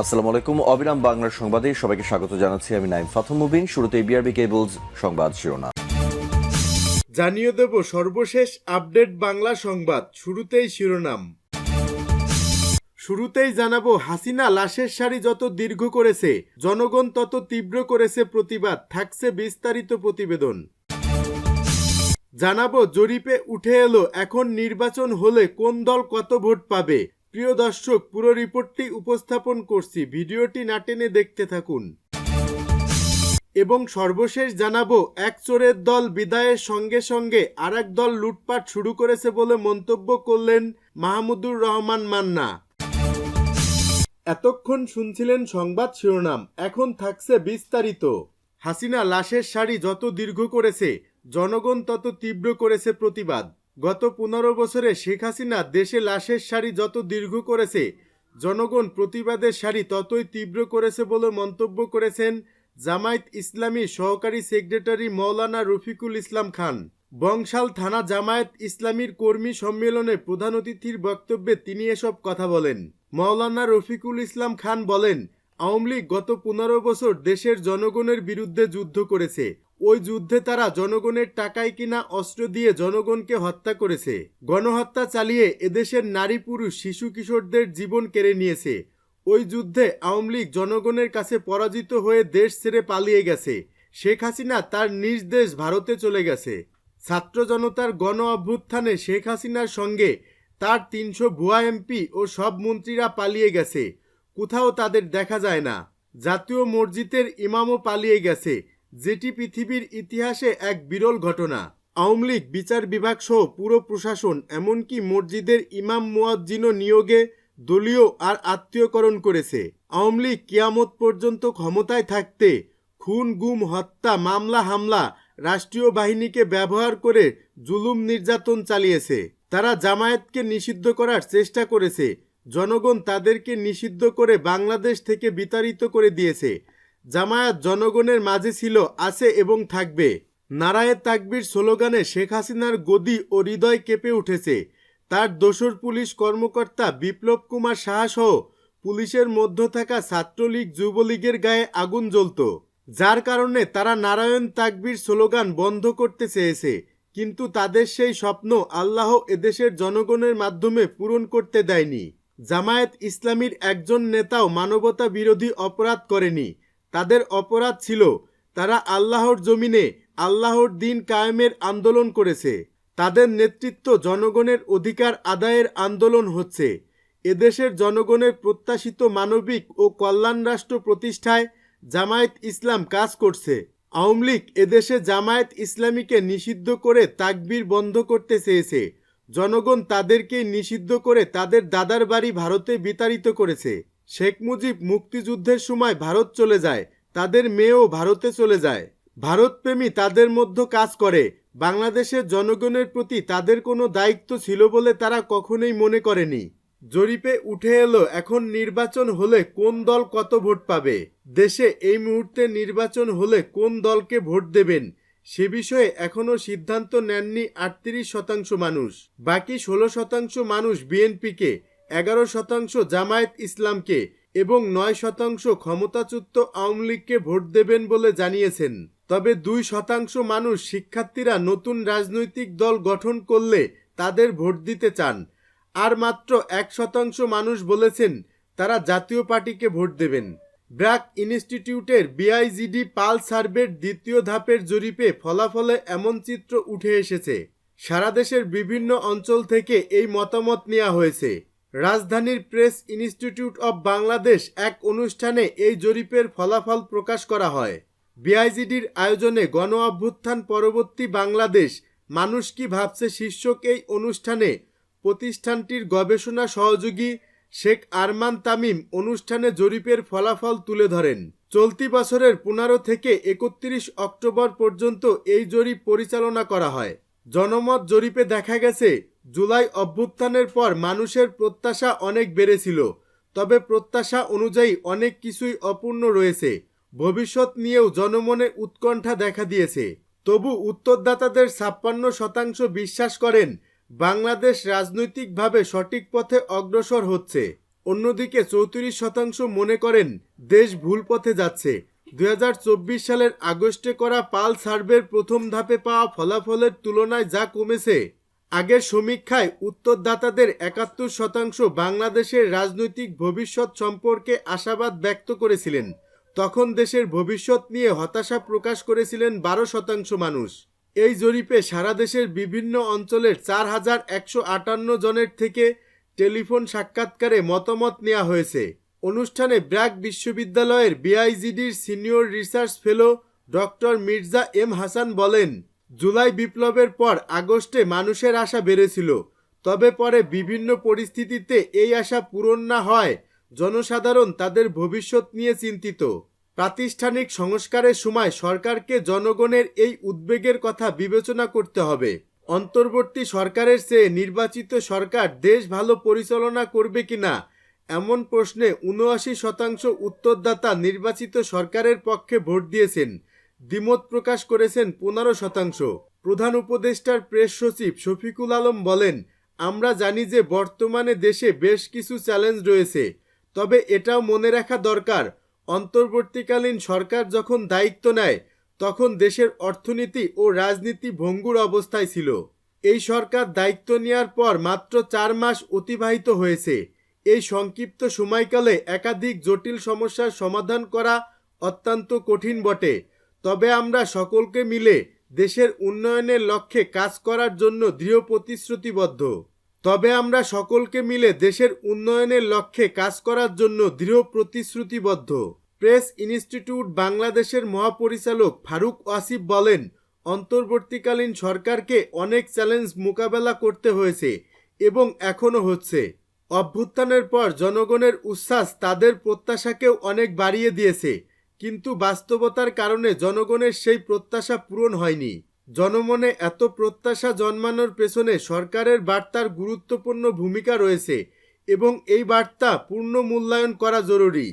আসসালামু আলাইকুম। অবিরাম বাংলার সংবাদে সবাইকে স্বাগত জানাচ্ছি। আমি নাইম ফাথম মুবিন। শুরুতে বিআরবি কেবলস সংবাদ শিরোনাম। জানিয়ে দেব সর্বশেষ আপডেট বাংলা সংবাদ। শুরুতেই শিরোনাম। শুরুতেই জানাব, হাসিনা লাশের সারি যত দীর্ঘ করেছে, জনগণ তত তীব্র করেছে প্রতিবাদ, থাকছে বিস্তারিত প্রতিবেদন। জানাব, জরিপে উঠে এলো, এখন নির্বাচন হলে কোন দল কত ভোট পাবে? প্রিয় দর্শক, পুরো রিপোর্টটি উপস্থাপন করছি। ভিডিওটি না টেনে দেখতে থাকুন। এবং সর্বশেষ জানাব, এক চোরের দল বিদায়ের সঙ্গে সঙ্গে আরেক দল লুটপাট শুরু করেছে বলে মন্তব্য করলেন মাহমুদুর রহমান মান্না। এতক্ষণ শুনছিলেন সংবাদ শিরোনাম, এখন থাকছে বিস্তারিত। হাসিনা লাশের সারি যত দীর্ঘ করেছে, জনগণ তত তীব্র করেছে প্রতিবাদ। গত পনেরো বছরে শেখ হাসিনা দেশে লাশের সারি যত দীর্ঘ করেছে, জনগণ প্রতিবাদের সারি ততই তীব্র করেছে বলে মন্তব্য করেছেন জামায়াত ইসলামী সহকারী সেক্রেটারি মৌলানা রফিকুল ইসলাম খান। বংশাল থানা জামায়াত ইসলামীর কর্মী সম্মেলনে প্রধান অতিথির বক্তব্যে তিনি এসব কথা বলেন। মৌলানা রফিকুল ইসলাম খান বলেন, আওয়ামী লীগ গত পনেরো বছর দেশের জনগণের বিরুদ্ধে যুদ্ধ করেছে। ওই যুদ্ধে তারা জনগণের টাকায় কিনা অস্ত্র দিয়ে জনগণকে হত্যা করেছে। গণহত্যা চালিয়ে এদেশের নারী পুরুষ, শিশু কিশোরদের জীবন কেড়ে নিয়েছে। ওই যুদ্ধে আওয়ামী লীগ জনগণের কাছে পরাজিত হয়ে দেশ ছেড়ে পালিয়ে গেছে। শেখ হাসিনা তার নিজ দেশ ভারতে চলে গেছে। ছাত্র জনতার গণ অভ্যুত্থানে শেখ হাসিনার সঙ্গে তার তিনশো ভুয়া এমপি ও সব মন্ত্রীরা পালিয়ে গেছে। কোথাও তাদের দেখা যায় না। জাতীয় মসজিদের ইমামও পালিয়ে গেছে। যেটি পৃথিবীর ইতিহাসে এক বিরল ঘটনা। আওয়ামী লীগ, বিচার বিভাগ সহ পুরো প্রশাসন, এমনকি মসজিদের ইমাম মুয়াজ্জিনও নিয়োগে দলীয় আর আত্মীয়করণ করেছে। আওয়ামী লীগ কিয়ামত পর্যন্ত ক্ষমতায় থাকতে খুন, গুম, হত্যা, মামলা, হামলা, রাষ্ট্রীয় বাহিনীকে ব্যবহার করে জুলুম নির্যাতন চালিয়েছে। তারা জামায়াতকে নিষিদ্ধ করার চেষ্টা করেছে। জনগণ তাদেরকে নিষিদ্ধ করে বাংলাদেশ থেকে বিতাড়িত করে দিয়েছে। জামায়াত জনগণের মাঝে ছিল, আছে এবং থাকবে। নারায়ে তাকবির স্লোগানে শেখ হাসিনার গদি ও হৃদয় কেঁপে উঠেছে। তার দোসর পুলিশ কর্মকর্তা বিপ্লব কুমার সাহা সহ পুলিশের মধ্য থাকা ছাত্রলীগ, যুবলীগের গায়ে আগুন জ্বলত। যার কারণে তারা নারায়ণ তাকবির স্লোগান বন্ধ করতে চেয়েছে। কিন্তু তাদের সেই স্বপ্ন আল্লাহ এদেশের জনগণের মাধ্যমে পূরণ করতে দেয়নি। জামায়াত ইসলামীর একজন নেতাও মানবতা বিরোধী অপরাধ করেনি। তাদের অপরাধ ছিল, তারা আল্লাহর জমিনে আল্লাহর দিন কায়েমের আন্দোলন করেছে। তাদের নেতৃত্ব জনগণের অধিকার আদায়ের আন্দোলন হচ্ছে। এদেশের জনগণের প্রত্যাশিত মানবিক ও কল্যাণ রাষ্ট্র প্রতিষ্ঠায় জামায়াত ইসলাম কাজ করছে। আওয়ামী লীগ এদেশে জামায়াত ইসলামীকে নিষিদ্ধ করে তাকবির বন্ধ করতে চেয়েছে। জনগণ তাদেরকে নিষিদ্ধ করে তাদের দাদার বাড়ি ভারতে বিতাড়িত করেছে। শেখ মুজিব মুক্তিযুদ্ধের সময় ভারত চলে যায়, তাদের মেয়েও ভারতে চলে যায়। ভারতপ্রেমী তাদের মধ্যে কাজ করে, বাংলাদেশের জনগণের প্রতি তাদের কোনো দায়িত্ব ছিল বলে তারা কখনোই মনে করেনি। জরিপে উঠে এলো, এখন নির্বাচন হলে কোন দল কত ভোট পাবে? দেশে এই মুহূর্তে নির্বাচন হলে কোন দলকে ভোট দেবেন? সে বিষয়ে এখনও সিদ্ধান্ত নেননি আটত্রিশ শতাংশ মানুষ। বাকি ষোলো শতাংশ মানুষ বিএনপিকে এগারো শতাংশ জামায়াত ইসলামকে এবং নয় শতাংশ ক্ষমতাচ্যুত আওয়ামী লীগকে ভোট দেবেন বলে জানিয়েছেন। তবে দুই শতাংশ মানুষ শিক্ষার্থীরা নতুন রাজনৈতিক দল গঠন করলে তাদের ভোট দিতে চান। আর মাত্র এক শতাংশ মানুষ বলেছেন তারা জাতীয় পার্টিকে ভোট দেবেন। ব্র্যাক ইনস্টিটিউটের বিআইজিডি পাল সার্ভের দ্বিতীয় ধাপের জরিপে ফলাফলে এমন চিত্র উঠে এসেছে। সারা দেশের বিভিন্ন অঞ্চল থেকে এই মতামত নেওয়া হয়েছে। রাজধানীর প্রেস ইনস্টিটিউট অব বাংলাদেশ এক অনুষ্ঠানে এই জরিপের ফলাফল প্রকাশ করা হয়। বিআইজিডির আয়োজনে গণ অভ্যুত্থান পরবর্তী বাংলাদেশ, মানুষ কি ভাবছে শীর্ষক এই অনুষ্ঠানে? প্রতিষ্ঠানটির গবেষণা সহযোগী শেখ আরমান তামিম অনুষ্ঠানে জরিপের ফলাফল তুলে ধরেন। চলতি বছরের পনেরো থেকে একত্রিশ অক্টোবর পর্যন্ত এই জরিপ পরিচালনা করা হয়। জনমত জরিপে দেখা গেছে জুলাই অভ্যুত্থানের পর মানুষের প্রত্যাশা অনেক বেড়েছিল। তবে প্রত্যাশা অনুযায়ী অনেক কিছুই অপূর্ণ রয়েছে। ভবিষ্যৎ নিয়েও জনমনে উৎকণ্ঠা দেখা দিয়েছে। তবু উত্তরদাতাদের ছাপ্পান্ন শতাংশ বিশ্বাস করেন, বাংলাদেশ রাজনৈতিকভাবে সঠিক পথে অগ্রসর হচ্ছে। অন্যদিকে চৌত্রিশ শতাংশ মনে করেন, দেশ ভুল পথে যাচ্ছে। দু হাজার চব্বিশ সালের আগস্টে করা পাল সার্ভের প্রথম ধাপে পাওয়া ফলাফলের তুলনায় যা কমেছে আগের সমীক্ষায় উত্তরদাতাদের একাত্তর শতাংশ বাংলাদেশের রাজনৈতিক ভবিষ্যৎ সম্পর্কে আশাবাদ ব্যক্ত করেছিলেন। তখন দেশের ভবিষ্যৎ নিয়ে হতাশা প্রকাশ করেছিলেন বারো শতাংশ মানুষ। এই জরিপে সারা দেশের বিভিন্ন অঞ্চলের চার হাজার একশো আটান্ন জনের থেকে টেলিফোন সাক্ষাৎকারে মতামত নেওয়া হয়েছে। অনুষ্ঠানে ব্র্যাক বিশ্ববিদ্যালয়ের বিআইজিডির senior research fellow doctor Mirza M Hasan বলেন জুলাই বিপ্লবের পর আগস্টে মানুষের আশা বেড়েছিল। তবে পরে বিভিন্ন পরিস্থিতিতে এই আশা পূরণ না হয়, জনসাধারণ তাদের ভবিষ্যৎ নিয়ে চিন্তিত। প্রাতিষ্ঠানিক সংস্কারের সময় সরকারকে জনগণের এই উদ্বেগের কথা বিবেচনা করতে হবে। অন্তর্বর্তী সরকারের চেয়ে নির্বাচিত সরকার দেশ ভালো পরিচালনা করবে কিনা এমন প্রশ্নে উনআশি শতাংশ উত্তরদাতা নির্বাচিত সরকারের পক্ষে ভোট দিয়েছেন। দ্বিমত প্রকাশ করেছেন পনেরো শতাংশ। প্রধান উপদেষ্টার প্রেস সচিব শফিকুল আলম বলেন, আমরা জানি যে বর্তমানে দেশে বেশ কিছু চ্যালেঞ্জ রয়েছে, তবে এটাও মনে রাখা দরকার, অন্তর্বর্তীকালীন সরকার যখন দায়িত্ব নেয়, তখন দেশের অর্থনীতি ও রাজনীতি ভঙ্গুর অবস্থায় ছিল। এই সরকার দায়িত্ব নেওয়ার পর মাত্র চার মাস অতিবাহিত হয়েছে। এই সংক্ষিপ্ত সময়কালে একাধিক জটিল সমস্যার সমাধান করা অত্যন্ত কঠিন বটে। তবে আমরা সকলকে মিলে দেশের উন্নয়নের লক্ষ্যে কাজ করার জন্য দৃঢ় প্রতিশ্রুতিবদ্ধ। তবে আমরা সকলকে মিলে দেশের উন্নয়নের লক্ষ্যে কাজ করার জন্য দৃঢ় প্রতিশ্রুতিবদ্ধ। প্রেস ইনস্টিটিউট বাংলাদেশের মহাপরিচালক ফারুক ওয়াসিফ বলেন, অন্তর্বর্তীকালীন সরকারকে অনেক চ্যালেঞ্জ মোকাবেলা করতে হয়েছে এবং এখনও হচ্ছে। অভ্যুত্থানের পর জনগণের উচ্ছ্বাস তাদের প্রত্যাশাকেও অনেক বাড়িয়ে দিয়েছে। কিন্তু বাস্তবতার কারণে জনগণের সেই প্রত্যাশা পূরণ হয়নি। জনমনে এত প্রত্যাশা জন্মানোর পেছনে সরকারের বার্তার গুরুত্বপূর্ণ ভূমিকা রয়েছে এবং এই বার্তা পূর্ণ মূল্যায়ন করা জরুরি।